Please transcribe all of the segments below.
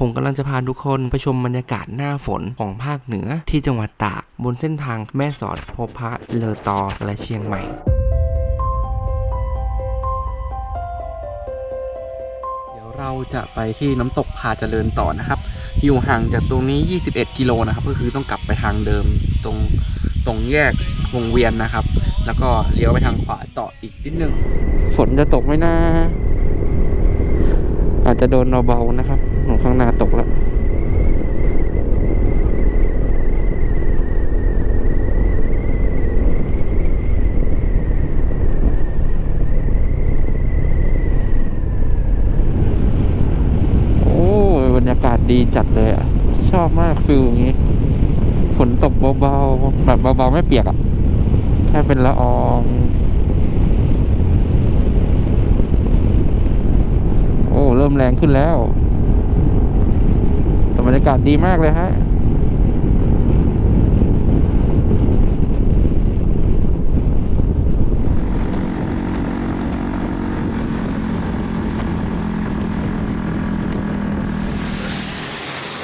ผมกำลังจะพาทุกคนไปชมบรรยากาศหน้าฝนของภาคเหนือที่จังหวัดตากบนเส้นทางแม่สอดพบพระเลอตอและเชียงใหม่เดี๋ยวเราจะไปที่น้ำตกพาเจริญต่อนะครับ อยู่ห่างจากตรงนี้ 21 กิโลนะครับ ก็คือต้องกลับไปทางเดิมตรงตรงแยกวงเวียนนะครับ แล้วก็เลี้ยวไปทางขวาต่ออีกนิดนึง ฝนจะตกไหมนะ อาจจะโดนเบาๆนะครับหนู ข้างหน้าตกแล้วโอ้ยบรรยากาศดีจัดเลยอะ ชอบมากฟิลอย่างนี้ ฝนตกเบาๆ แบบเบาๆ ไม่เปียกอะ แค่เป็นละออง โอ้ เริ่มแรงขึ้นแล้ว บรรยากาศดีมากเลยฮะ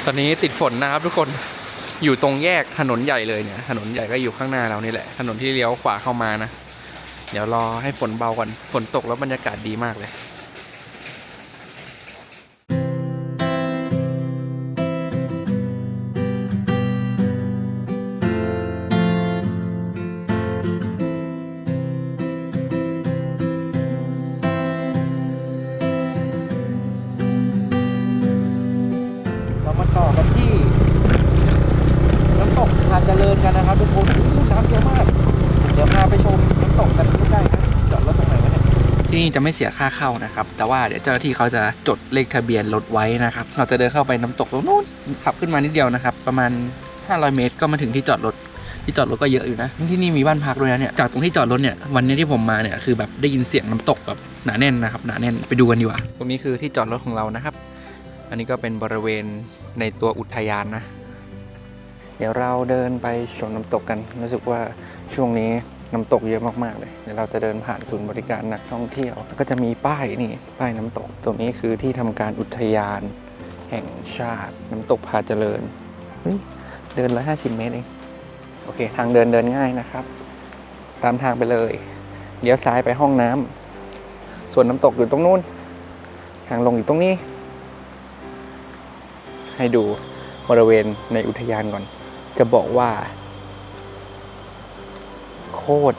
ตอนนี้ติดฝนนะครับทุกคนอยู่ตรงแยกถนนใหญ่เลยเนี่ย ถนนใหญ่ก็อยู่ข้างหน้าเรานี่แหละ ถนนที่เลี้ยวขวาเข้ามานะ เดี๋ยวรอให้ฝนเบาก่อนฝนตกแล้วบรรยากาศดีมากเลย ที่นี่จะไม่เสียค่าเข้านะครับ แต่ว่าเดี๋ยวเจ้าหน้าที่เขาจะจดเลขทะเบียนรถไว้นะครับ เราจะเดินเข้าไปน้ำตกตรงนู้นขับขึ้นมานิดเดียวนะครับ ประมาณ 500 เมตรก็มาถึงที่จอดรถที่จอดรถก็เยอะอยู่นะ ที่นี่มีบ้านพักด้วยนะเนี่ย จากตรงที่จอดรถเนี่ย วันนี้ที่ผมมาเนี่ยคือแบบได้ยินเสียงน้ำตกแบบหนาแน่นนะครับ หนาแน่น ไปดูกันดีกว่า ตรงนี้คือที่จอดรถของเรานะครับ อันนี้ก็เป็นบริเวณในตัวอุทยานนะ เดี๋ยวเราเดินไปชมน้ำตกกัน รู้สึกว่าช่วงนี้ น้ำตกเยอะมากๆเลยเดี๋ยวเราจะเดินผ่านศูนย์บริการนักท่องเที่ยวแล้วก็จะมีป้ายนี่ป้ายน้ำตก ตรงนี้คือที่ทำการอุทยาน แห่งชาติ น้ำตกพาเจริญเฮ้ยเดิน150เมตรเองโอเค ทางเดินเดินง่ายนะครับ ตามทางไปเลยเลี้ยวซ้ายไปห้องน้ำส่วนน้ำตกอยู่ตรงนู้น ทางลงอยู่ตรงนี้ ให้ดูบริเวณในอุทยานก่อน จะบอกว่า โคตร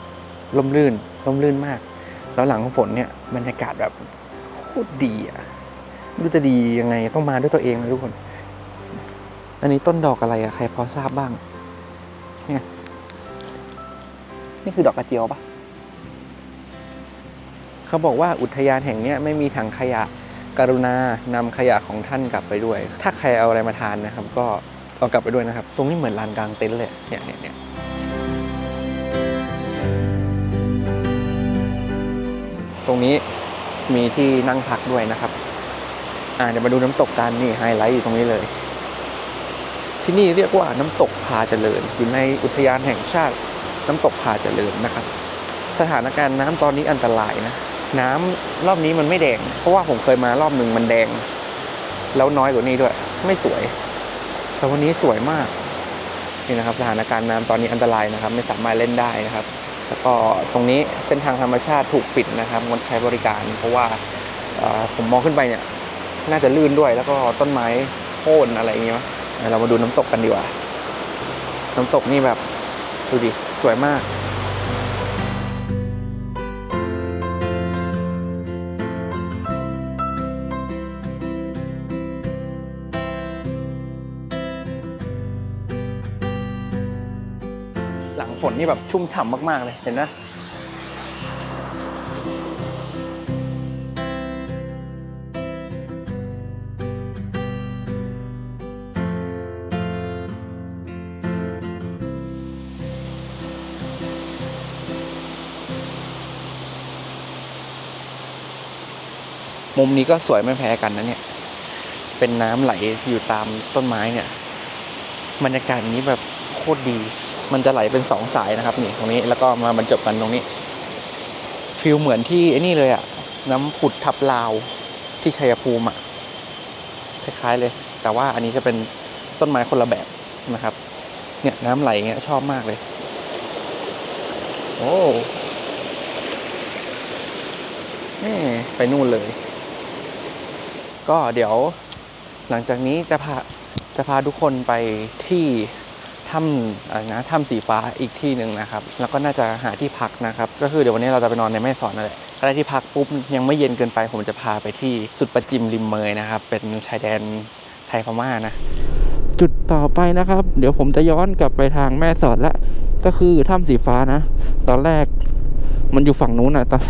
ล่มลื่นล่มลื่นมาก แล้วหลังของฝนเนี่ยบรรยากาศแบบโคตรดีอะไม่รู้จะดียังไงต้องมาด้วยตัวเองนะทุกคน อันนี้ต้นดอกอะไรอะใครพอทราบบ้างเนี่ยนี่คือดอกกระเจียวปะเขาบอกว่าอุทยานแห่งนี้ไม่มีถังขยะกรุณานำขยะของท่านกลับไปด้วย ถ้าใครเอาอะไรมาทานนะครับ ก็เอากลับไปด้วยนะครับ ตรงนี้เหมือนลานกลางเต็นท์เลยเนี่ยเนี่ยเนี่ย ตรงนี้มีที่นั่งพักด้วยนะครับ อ่าเดี๋ยวมาดูน้ำตกกันนี่ไฮไลท์อยู่ตรงนี้เลย ที่นี่เรียกว่าน้ำตกพาเจริญ อยู่ในอุทยานแห่งชาติน้ำตกพาเจริญนะครับ สถานการณ์น้ำตอนนี้อันตรายนะ น้ำรอบนี้มันไม่แดง เพราะว่าผมเคยมารอบหนึ่งมันแดง แล้วน้อยกว่านี้ด้วย ไม่สวย แต่วันนี้สวยมากนี่นะครับ สถานการณ์น้ำตอนนี้อันตรายนะครับ ไม่สามารถเล่นได้นะครับ แล้วก็ตรงนี้เส้นทางธรรมชาติถูกปิดนะครับงดใช้บริการ เพราะว่าผมมองขึ้นไปเนี่ย น่าจะลื่นด้วยแล้วก็ต้นไม้โค่นอะไรอย่างเงี้ยเดี๋ยวเรามาดูน้ำตกกันดีกว่า น้ำตกนี่แบบดูดิสวยมาก นนี่แบบชุ่มฉ่ำมาก ๆ เลยเห็นนะมุมนี้ก็สวยไม่แพ้กันนะเนี่ย เป็นน้ำไหลอยู่ตามต้นไม้เนี่ย บรรยากาศนี้แบบโคตรดี มันจะไหลเป็นสองสายนะครับนี่ตรงนี้แล้วก็มาบรรจบกันตรงนี้ฟิลเหมือนที่ไอ้นี่เลยอะน้ำผุดทับลาวที่ชัยภูมิอะคล้ายๆเลย แต่ว่าอันนี้จะเป็นต้นไม้คนละแบบนะครับ เนี่ยน้ำไหลเงี้ยชอบมากเลย โอ้นี่ไปนู่นเลย ก็เดี๋ยวหลังจากนี้จะพาจะพาทุกคนไปที่ ถ้ำอะไรนะถ้ำสีฟ้าอีกที่หนึ่งนะครับ แล้วก็น่าจะหาที่พักนะครับ ก็คือเดี๋ยววันนี้เราจะไปนอนในแม่สอนนั่นแหละถ้าได้ที่พักปุ๊บยังไม่เย็นเกินไป ผมจะพาไปที่สุดประจิมริมเมยนะครับ เป็นชายแดนไทยพม่านะ จุดต่อไปนะครับ เดี๋ยวผมจะย้อนกลับไปทางแม่สอดละ ก็คือถ้ำสีฟ้านะ ตอนแรกมันอยู่ฝั่งนู้นอะตอน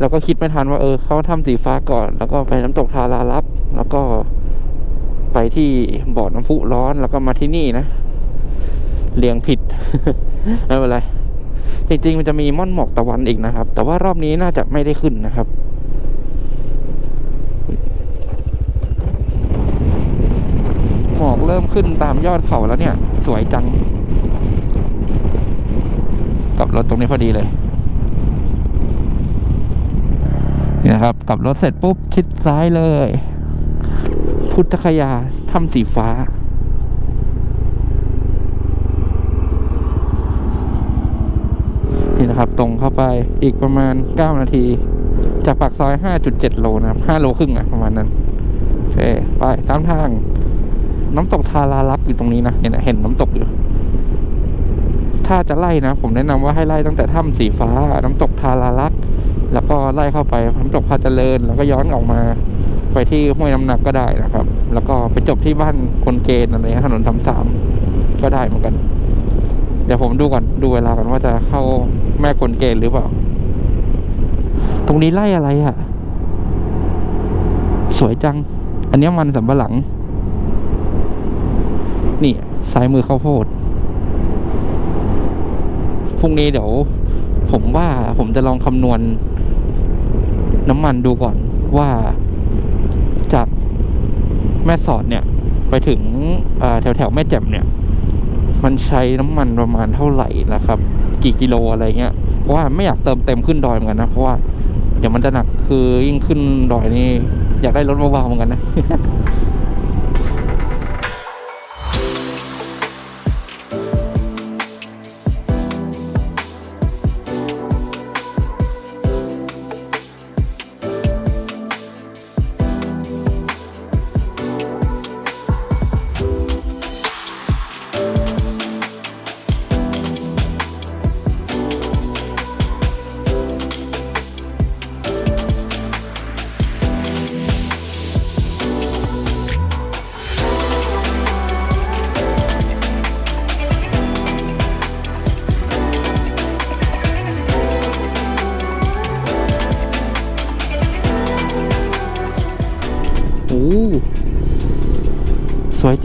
เราก็คิดไม่ทันว่าเออเข้าถ้ำสีฟ้าก่อน แล้วก็ไปน้ำตกทาราลับ แล้วก็ไปที่บ่อน้ำพุร้อนแล้วก็มาที่นี่นะ เรียงผิดไม่เป็นไรจริงๆมันจะมีม่อนหมอกตะวันอีกนะครับ แต่ว่ารอบนี้น่าจะไม่ได้ขึ้นนะครับหมอกเริ่มขึ้นตามยอดเขาแล้วเนี่ย สวยจังกลับรถตรงนี้พอดีเลยนี่นะครับกลับรถเสร็จปุ๊บชิดซ้ายเลย พุทธคยาถ้ำสีฟ้า นะครับ ตรงเข้าไปอีกประมาณ 9 นาที จากปากซอย 5.7 โลนะครับ 5 โลครึ่งอะประมาณนั้นโอเคไปตามทาง น้ำตกทาราลักอยู่ตรงนี้นะเนี่ยนเห็นน้ำตกอยู่ ถ้าจะไล่นะ ผมแนะนำว่าให้ไล่ตั้งแต่ถ้ำสีฟ้า น้ำตกทาราลักแล้วก็ไล่เข้าไปน้ำตกพาเจริญ แล้วก็ย้อนออกมาไปที่ห้วยน้ำหนักก็ได้นะครับ แล้วก็ไปจบที่บ้านคนเกณฑ์อะไรถนนทำสามก็ได้เหมือนกัน ดี๋ยวผมดูก่อนดูเวลากันว่าจะเข้าแม่คนเกณฑ์หรือเปล่า ตรงนี้ไล่อะไรอะ่ะสวยจัง อันนี้มันสำปะหลัง นี่ซ้ายมือข้าวโพดพรุ่งนี้เดี๋ยว ผมว่าผมจะลองคำนวณ น้ำมันดูก่อนว่าจากแม่สอดเนี่ย ไปถึงแถวแถวแม่แจ่มเนี่ย มันใช้น้ำมันประมาณเท่าไหร่นะครับ กี่กิโลอะไรเงี้ยเพราะว่าไม่อยากเติมเต็มขึ้นดอยเหมือนกันนะเพราะว่าเดี๋ยวมันจะหนักคือยิ่งขึ้นดอยนี่อยากได้รถเบาๆเหมือนกันนะ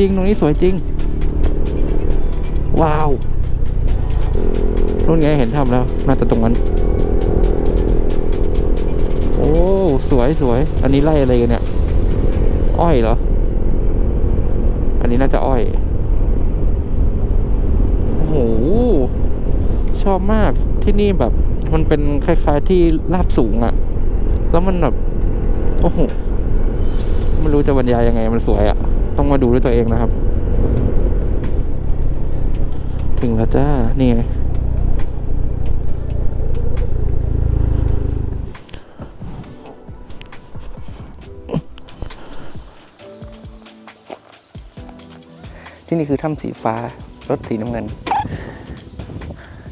ริง ตรงนี้สวยจริง ว้าวรุ่นไงเห็นทำแล้ว น่าจะตรงนั้น โอ้ สวยสวย อันนี้ไล่อะไรกันเนี่ย อ้อยเหรอ อันนี้น่าจะอ้อย โอ้โห ชอบมาก ที่นี่แบบ มันเป็นคล้ายๆที่ลาบสูงอะ แล้วมันแบบ โอ้โห ไม่รู้จะบรรยายยังไง มันสวยอะ ต้องมาดูด้วยตัวเองนะครับ ถึงแล้วจ้า นี่ไงที่นี่คือถ้ำสีฟ้ารถสีน้ำเงิน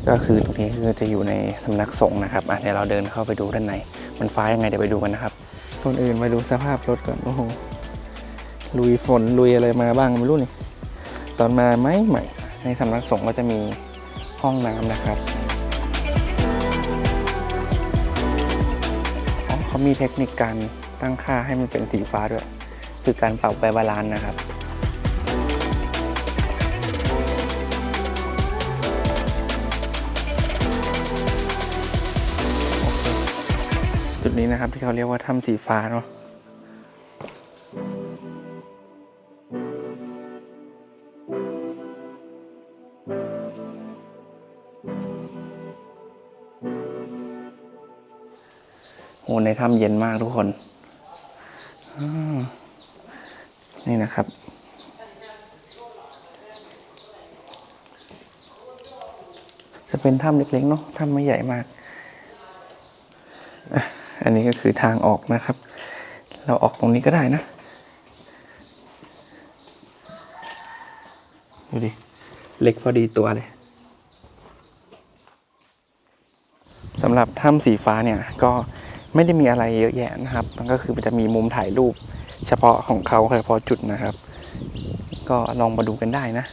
ก็คือตรงนี้คือจะอยู่ในสำนักสงฆ์นะครับอะเดี๋ยวเราเดินเข้าไปดูด้านใน มันฟ้ายังไงเดี๋ยวไปดูกันนะครับก่อนอื่นมาดูสภาพรถก่อนโอ้โห ลุยฝนลุยอะไรมาบ้างไม่รู้นี่ ตอนมาไม่ใหม่ ในสำนักสงฆ์ก็จะมีห้องน้ำนะครับเขามีเทคนิคการตั้งค่าให้มันเป็นสีฟ้าด้วย คือการปรับไวบาลานซ์นะครับจุดนี้นะครับที่เขาเรียกว่าถ้ำสีฟ้าเนาะ ในถ้ำเย็นมากทุกคน นี่นะครับ จะเป็นถ้ำเล็กๆเนาะถ้ำไม่ใหญ่มาก อันนี้ก็คือทางออกนะครับ เราออกตรงนี้ก็ได้นะ ดูดิ เล็กพอดีตัวเลยสำหรับถ้ำสีฟ้าเนี่ยก็ ไม่ได้มีอะไรเยอะแยะนะครับ มันก็คือมันจะมีมุมถ่ายรูป เฉพาะของเขาเฉพาะจุดนะครับ ก็ลองมาดูกันได้นะ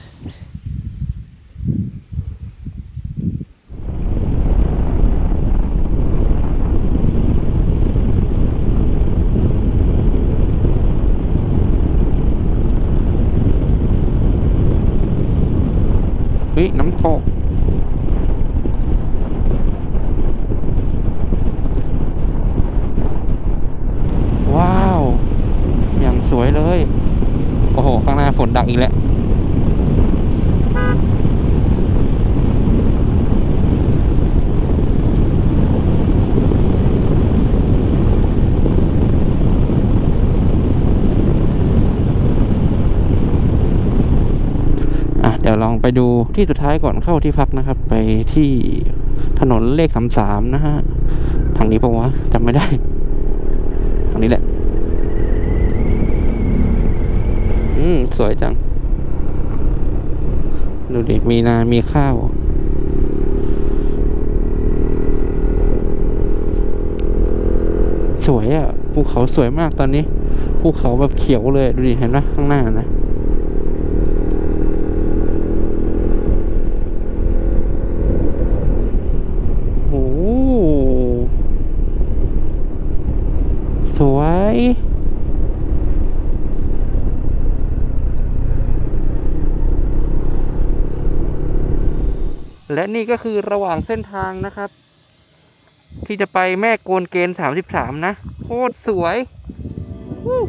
น้ำตก ว้าว อย่าง สวยเลย โอ้โห ข้างหน้าฝนดักอีกแล้ว อะ เดี๋ยวลองไปดูที่สุดท้ายก่อนเข้าที่พักนะครับ ไปที่ถนนเลขสามสามนะฮะ ทางนี้ปะวะจำไม่ได้ ทางนี้แหละ อืม สวยจัง ดูดิ มีนา มีข้าว สวยอะ่ะ ภูเขาสวยมากตอนนี้ ภูเขาแบบเขียวเลย ดูดิ เห็นไหมข้างหน้านะ โอ้โหสวย และนี่ก็คือระหว่างเส้นทางนะครับ ที่จะไปแม่โกนเกณฑ์สามสิบสามนะ โคตรสวยวู้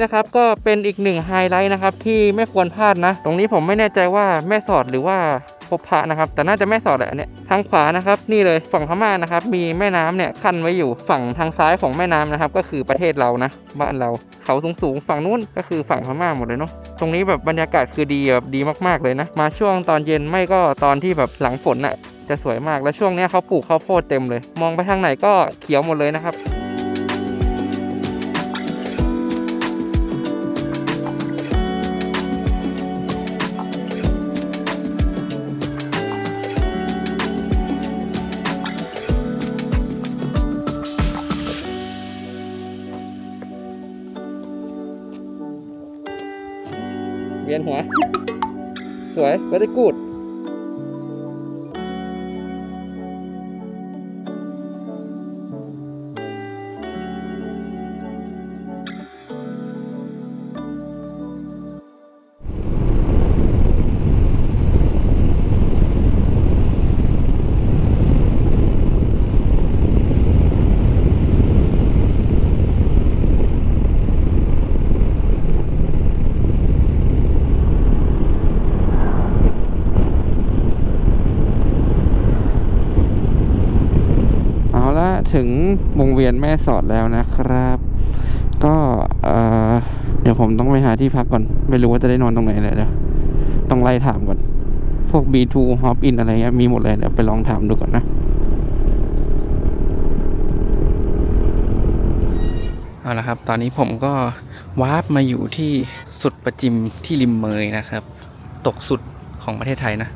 นี้นะครับก็เป็นอีกหนึ่งไฮไลท์นะครับที่ไม่ควรพลาดนะ ตรงนี้ผมไม่แน่ใจว่าแม่สอดหรือว่าพบพระนะครับ แต่น่าจะแม่สอดแหละอันเนี่ยทางขวานะครับ นี่เลยฝั่งพม่านะครับ มีแม่น้ำเนี่ยขั้นไว้อยู่ฝั่งทางซ้ายของแม่น้ำนะครับ ก็คือประเทศเรานะบ้านเราเขาสูงๆฝั่งนู้นก็คือฝั่งพม่าหมดเลยเนาะตรงนี้แบบบรรยากาศคือดีแบบดีมากๆเลยนะ มาช่วงตอนเย็นไม่ก็ตอนที่แบบหลังฝนน่ะจะสวยมากแล้วช่วงเนี้ยเขาปลูกข้าวโพดเต็มเลย มองไปทางไหนก็เขียวหมดเลยนะครับ very good วงเวียนแม่สอดแล้วนะครับ ก็เดี๋ยวผมต้องไปหาที่พักก่อน ไม่รู้ว่าจะได้นอนตรงไหนเลยเดี๋ยวต้องไล่ถามก่อน พวก B2 Hop In อะไรเงี้ยมีหมดเลยเดี๋ยวไปลองถามดูก่อนนะเอาละครับ ตอนนี้ผมก็วาร์ปมาอยู่ที่สุดประจิมที่ริมเมยนะครับ ตกสุดของประเทศไทยนะ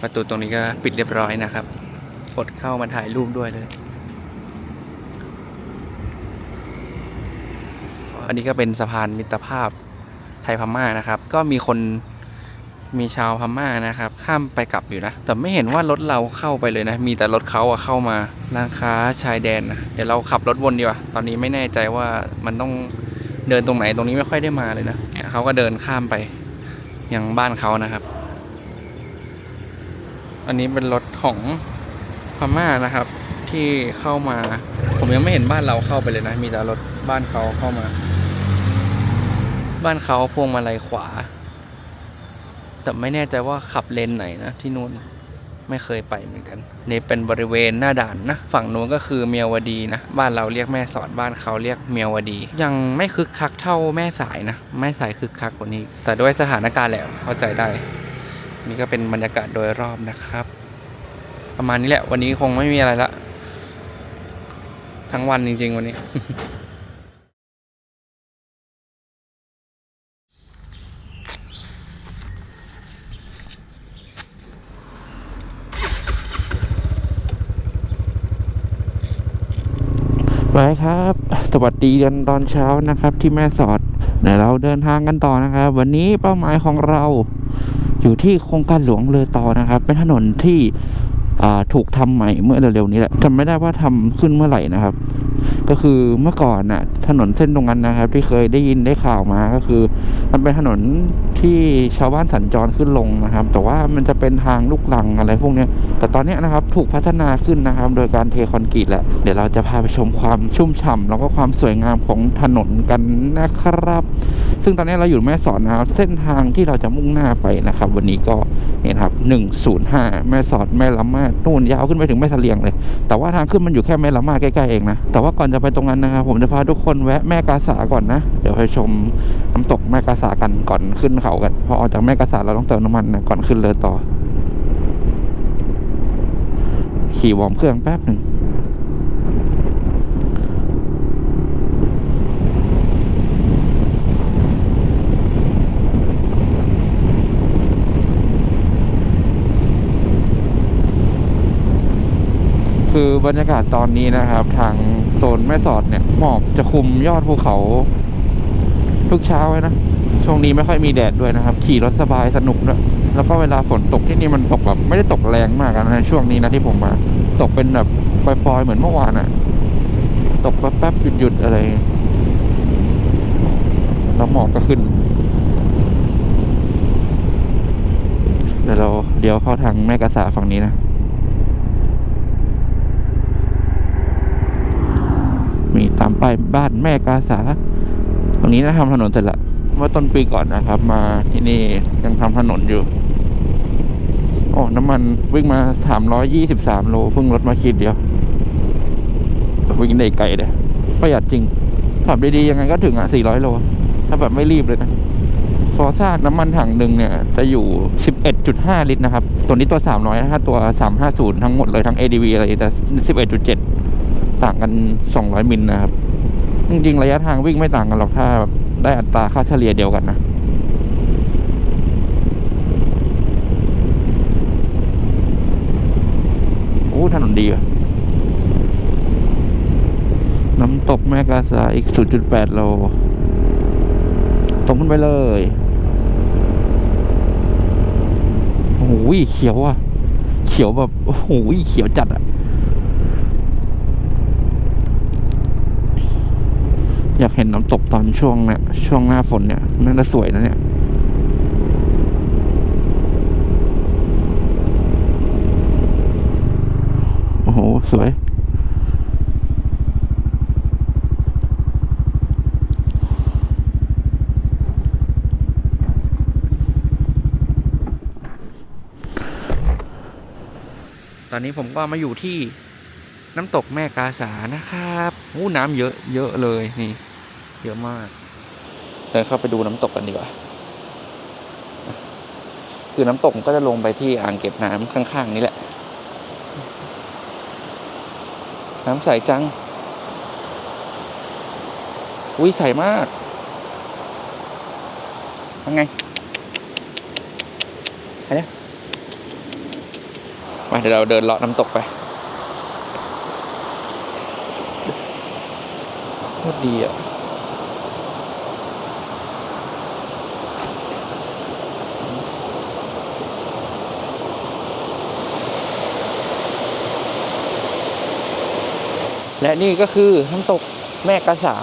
ประตูตรงนี้ก็ปิดเรียบร้อยนะครับ กดเข้ามาถ่ายรูปด้วยเลย อันนี้ก็เป็นสะพานมิตรภาพไทยพม่านะครับ ก็มีคนมีชาวพม่านะครับ ข้ามไปกลับอยู่นะ แต่ไม่เห็นว่ารถเราเข้าไปเลยนะ มีแต่รถเขาอะเข้ามาร้านค้าชายแดนนะเดี๋ยวเราขับรถวนดีกว่า ตอนนี้ไม่แน่ใจว่ามันต้องเดินตรงไหนตรงนี้ไม่ค่อยได้มาเลยนะเขาก็เดินข้ามไปยังบ้านเขานะครับ อันนี้เป็นรถของ ม่านะครับ ที่เข้ามา ผมยังไม่เห็นบ้านเราเข้าไปเลยนะ มีแต่รถบ้านเขาเข้ามา บ้านเขาพวงมาลัยขวา แต่ไม่แน่ใจว่าขับเลนไหนนะที่นู่นไม่เคยไปเหมือนกัน นี่เป็นบริเวณหน้าด่านนะ ฝั่งนู้นก็คือเมียวดีนะ บ้านเราเรียกแม่สอดบ้านเขาเรียกเมียวดี ยังไม่คึกคักเท่าแม่สายนะ แม่สายคึกคักกว่านี้ แต่ด้วยสถานการณ์แหละเข้าใจได้ นี่ก็เป็นบรรยากาศโดยรอบนะครับ ประมาณนี้แหละ วันนี้คงไม่มีอะไรละ ทั้งวันจริง ๆ วันนี้ ไปครับ สวัสดีกันตอนเช้านะครับที่แม่สอดเดี๋ยวเราเดินทางกันต่อนะครับ วันนี้เป้าหมายของเราอยู่ที่โครงการหลวงเลอต่อนะครับ เป็นถนนที่ ถูกทำใหม่เมื่อเร็วๆนี้แหละจำไม่ได้ว่าทำขึ้นเมื่อไหร่นะครับ ก็คือเมื่อก่อนน่ะ ถนนเส้นตรงนั้นนะครับ ที่เคยได้ยินได้ข่าวมาก็คือ มันเป็นถนนที่ชาวบ้านสัญจรขึ้นลงนะครับ แต่ว่ามันจะเป็นทางลูกลังอะไรพวกนี้แต่ตอนนี้นะครับถูกพัฒนาขึ้นนะครับ โดยการเทคอนกรีตแหละเดี๋ยวเราจะพาไปชมความชุ่มฉ่ำแล้วก็ความสวยงามของถนนกันนะครับ ซึ่งตอนนี้เราอยู่แม่สอดนะครับ เส้นทางที่เราจะมุ่งหน้าไปนะครับ วันนี้ก็เนี่ยนครับ 105 แม่สอดแม่ละมาดนู่นยาวขึ้นไปถึงแม่เสลียงเลย แต่ว่าทางขึ้นมันอยู่แค่แม่ละมาดใกล้ๆเองนะแต่ว่าก่อนจะไปตรงนั้นนะครับ ผมจะพาทุกคนแวะแม่กาสาก่อนนะ เดี๋ยวไปชมน้ำตกแม่กาสากันก่อนขึ้นเขากัน พอออกจากแม่กาสาเราต้องเติมน้ำมันนะก่อนขึ้นเลยต่อ ขี่วอร์มเครื่องแป๊บหนึ่ง คือบรรยากาศตอนนี้นะครับ ทางโซนแม่สอดเนี่ยหมอกจะคุมยอดภูเขา ทุกเช้าเลยนะช่วงนี้ไม่ค่อยมีแดดด้วยนะครับ ขี่รถสบายสนุกด้วยแล้วก็เวลาฝนตกที่นี่มันตกแบบไม่ได้ตกแรงมากนะช่วงนี้นะที่ผมมา ตกเป็นแบบปล่อยๆเหมือนเมื่อวานอะตกแป๊บๆหยุดๆอะไรแล้วหมอกก็ขึ้นเดี๋ยวเราเดี๋ยวเข้าทางแม่กระสาฝั่งนี้นะ มี ตามไปบ้านแม่กาสา ตรงนี้นะทำถนนเสร็จละเมื่อต้นปีก่อนนะครับ มาที่นี่ยังทำถนนอยู่โอ้น้ำมันวิ่งมาสามร้อยยี่สิบสามโลเพิ่งลดมาขีดเดียว วิ่งได้ไกลเลยประหยัดจริงขับดีๆยังไงก็ถึงอะสี่ร้อยโล ถ้าแบบไม่รีบเลยนะฟอร์ซ่าน้ำมันถังหนึ่งเนี่ย จะอยู่ 11.5 ลิตรนะครับ ตัวนี้ตัว 300นะถ้าตัว 350 ทั้งหมดเลยทั้ง ADV อะไรแต่ 11.7 ต่างกัน 200 มิลนะครับ จริงๆ ระยะทางวิ่งไม่ต่างกันหรอกถ้าได้อัตราค่าเฉลี่ยเดียวกันนะโอ้ถนนดีอะน้ำตกแม่กาซาอีก 0.8 โล ตรงขึ้นไปเลย โอ้โหเขียวอะเขียวแบบ โอ้โหเขียวจัดอะ อยากเห็นน้ำตกตอนช่วงเนี่ยช่วงหน้าฝนเนี่ยน่าจะสวยนะเนี่ยโอ้โห สวยตอนนี้ผมก็มาอยู่ที่น้ำตกแม่กาสานะครับโอ้น้ำเยอะเยอะเลยนี่ เยอะมากเดินเข้าไปดูน้ำตกกันดีกว่า คือน้ำตกก็จะลงไปที่อ่างเก็บน้ำข้างๆ นี้แหละ น้ำใสจัง อุ้ยใสมากยังไงไปเลยมาเดี๋ยวเราเดินเลาะน้ำตกไปโคตรดีอะ และนี่ก็คือน้ำตกแม่กาสา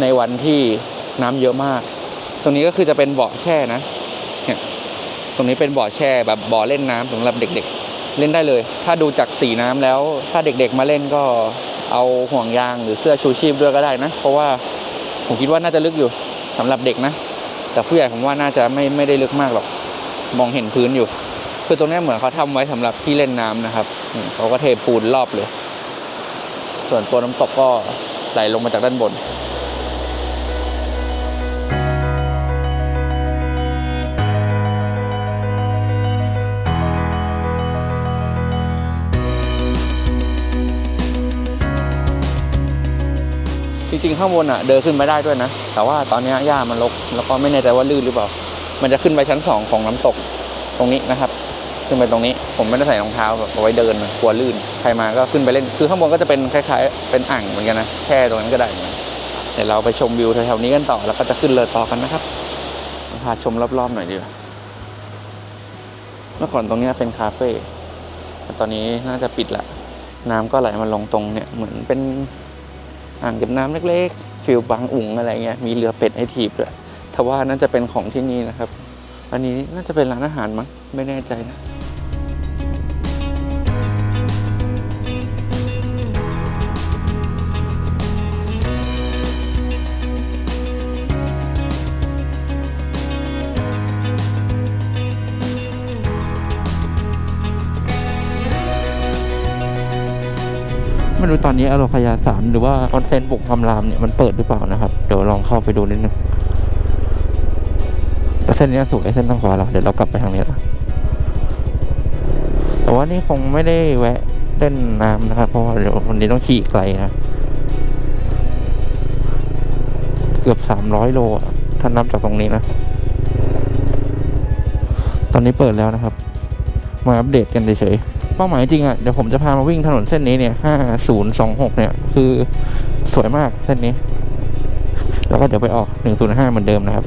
ในวันที่น้ำเยอะมาก ตรงนี้ก็คือจะเป็นเบาะแช่นะเนี่ยตรงนี้เป็นเบาะแช่แบบบ่อเล่นน้ำสำหรับเด็กๆ เล่นได้เลย ถ้าดูจากสีน้ำแล้ว ถ้าเด็กๆมาเล่นก็เอาห่วงยางหรือเสื้อชูชีพด้วยก็ได้นะ เพราะว่าผมคิดว่าน่าจะลึกอยู่สำหรับเด็กนะ แต่ผู้ใหญ่ผมว่าน่าจะไม่ไม่ได้ลึกมากหรอกมองเห็นพื้นอยู่ คือตรงนี้เหมือนเขาทำไว้สำหรับที่เล่นน้ำนะครับเขาก็เทปูนรอบเลย ส่วนตัวน้ำตกก็ไหลลงมาจากด้านบนจริงๆข้างบนอะเดินขึ้นไปได้ด้วยนะ แต่ว่าตอนนี้หญ้ามันรกแล้วก็ไม่แน่ใจว่าลื่นหรือเปล่า มันจะขึ้นไปชั้นสองของน้ำตกตรงนี้นะครับ ขึ้นไปตรงนี้ ผมไม่ได้ใส่รองเท้าแบบเอาไว้เดินกลัวลื่น ใครมาก็ขึ้นไปเล่น คือข้างบนก็จะเป็นคล้ายๆ เป็นอ่างเหมือนกันนะ แช่ตรงนั้นก็ได้ เดี๋ยวเราไปชมวิวแถวๆนี้กันต่อ แล้วก็จะขึ้นเลยต่อกันนะครับ พาชมรอบๆหน่อยดีกว่าเมื่อก่อนตรงนี้เป็นคาเฟ่แต่ตอนนี้น่าจะปิดละ น้ำก็ไหลมาลงตรงเนี่ยเหมือนเป็นอ่างเก็บน้ำเล็กๆ ฟิลบางอุ่งอะไรเงี้ย มีเรือเป็ดให้ถีบด้วยถ้าว่าน่าจะเป็นของที่นี่นะครับ อันนี้น่าจะเป็นร้านอาหารมั้ง ไม่แน่ใจนะ ไม่รู้ตอนนี้อโรคยาสารหรือว่าคอนเทนต์บุกคำรามเนี่ยมันเปิดหรือเปล่านะครับ เดี๋ยวลองเข้าไปดูนิดนึงแต่เส้นนี้สวยเส้นทางขวาเราเดี๋ยวเรากลับไปทางนี้ละแต่ว่านี่คงไม่ได้แวะเล่นน้ำนะครับ เพราะว่าเดี๋ยววันนี้ต้องขี่ไกลนะ เกือบสามร้อยโลถ้านับจากตรงนี้นะ ตอนนี้เปิดแล้วนะครับ มาอัปเดตกันเฉยๆ เป้าหมายจริงอะเดี๋ยวผมจะพามาวิ่งถนนเส้นนี้เนี่ย5026เนี่ย คือสวยมากเส้นนี้ แล้วก็เดี๋ยวไปออก105เหมือนเดิมนะครับ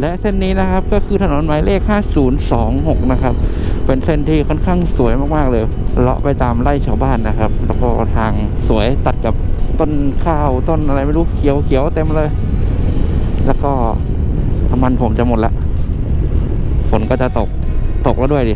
และเส้นนี้นะครับก็คือถนนหมายเลข 5026 นะครับ เป็นเส้นที่ค่อนข้างสวยมากๆเลย เลาะไปตามไร่ชาวบ้านนะครับ แล้วก็ทางสวยตัดกับต้นข้าวต้นอะไรไม่รู้เขียวเขียวๆเต็มเลย แล้วก็น้ำมันผมจะหมดละ ฝนก็จะตก ตกแล้วด้วยดิ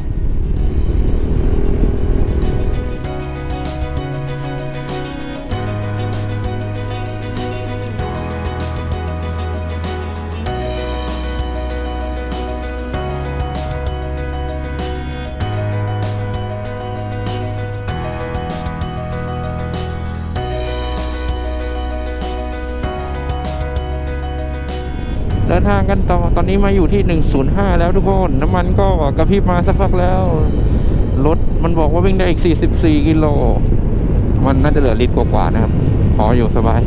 างกันต่อ ตอนนี้มาอยู่ที่ 105 แล้วทุกคน น้ำมันก็กระพริบมาสักพักแล้ว รถมันบอกว่าวิ่งได้อีก 44 กิโล มันน่าจะเหลือลิตรกว่าๆนะครับ พออยู่สบาย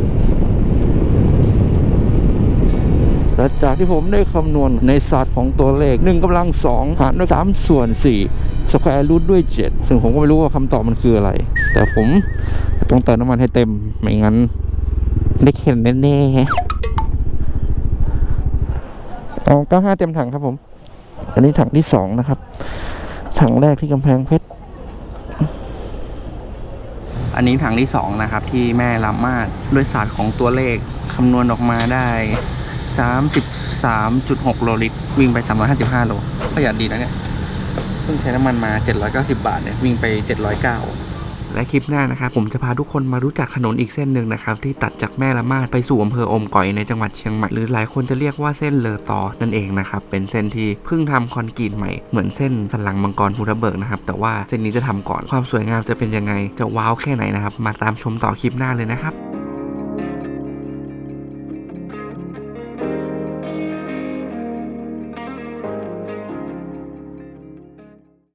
และจากที่ผมได้คำนวณในศาสตร์ของตัวเลข 1กำลัง 2 หารด้วย 3 ส่วน 4 สแควร์รูทด้วย 7 ซึ่งผมก็ไม่รู้ว่าคำตอบมันคืออะไร แต่ผมต้องเติมน้ำมันให้เต็ม ไม่งั้นได้เข็นแน่ๆ เอา95เต็มถังครับผม อันนี้ถังที่2นะครับ ถังแรกที่กำแพงเพชร อันนี้ถังที่สองนะครับ ที่แม่รับมาด้วยศาสตร์ของตัวเลขคำนวณออกมาได้33.6โลลิตร วิ่งไป 355 โลประหยัดดีนะเนี่ยเพิ่งใช้น้ำมันมา 790 บาทเนี่ย วิ่งไป 709 และคลิปหน้านะครับผมจะพาทุกคนมารู้จักถนนอีกเส้นหนึ่งนะครับที่ตัดจากแม่ละมาดไปสู่อำเภออมก่อยในจังหวัดเชียงใหม่หรือหลายคนจะเรียกว่าเส้นเลอตอนั่นเองนะครับเป็นเส้นที่เพิ่งทำคอนกรีตใหม่เหมือนเส้นสันหลังมังกรภูทะเบิกนะครับแต่ว่าเส้นนี้จะทำก่อนความสวยงามจะเป็นยังไง จะว้าวแค่ไหนนะครับมาตามชมต่อคลิปหน้าเลยนะครับ